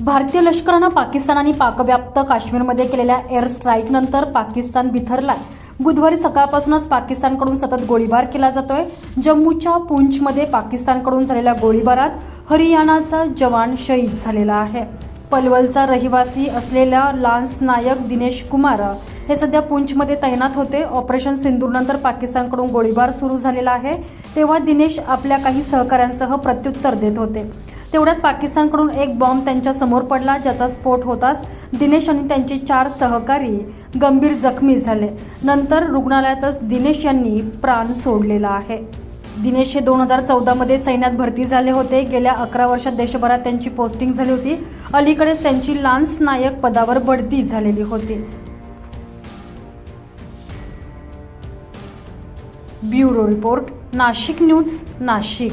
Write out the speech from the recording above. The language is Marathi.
भारतीय लष्करानं पाकिस्तान आणि पाकव्याप्त काश्मीरमध्ये केलेल्या एअर स्ट्राईकनंतर पाकिस्तान बिथरलाय. बुधवारी सकाळपासूनच पाकिस्तानकडून सतत गोळीबार केला जातोय. जम्मूच्या पूंछमध्ये पाकिस्तानकडून झालेल्या गोळीबारात हरियाणाचा जवान शहीद झालेला आहे. पलवलचा रहिवासी असलेल्या लान्स नायक दिनेश कुमार हे सध्या पूंछमध्ये तैनात होते. ऑपरेशन सिंदूरनंतर पाकिस्तानकडून गोळीबार सुरू झालेला आहे. तेव्हा दिनेश आपल्या काही सहकाऱ्यांसह प्रत्युत्तर देत होते. तेवढ्यात पाकिस्तानकडून एक बॉम्ब त्यांच्यासमोर पडला ज्याचा स्फोट होताच दिनेश आणि त्यांचे चार सहकारी गंभीर जखमी झाले. नंतर रुग्णालयातच दिनेश यांनी प्राण सोडलेला आहे. दिनेश हे दोन हजार चौदामध्ये सैन्यात भरती झाले होते. गेल्या अकरा वर्षात देशभरात त्यांची पोस्टिंग झाली होती. अलीकडेच त्यांची लान्स नायक पदावर बढती झालेली होती. Bureau report Nashik news Nashik.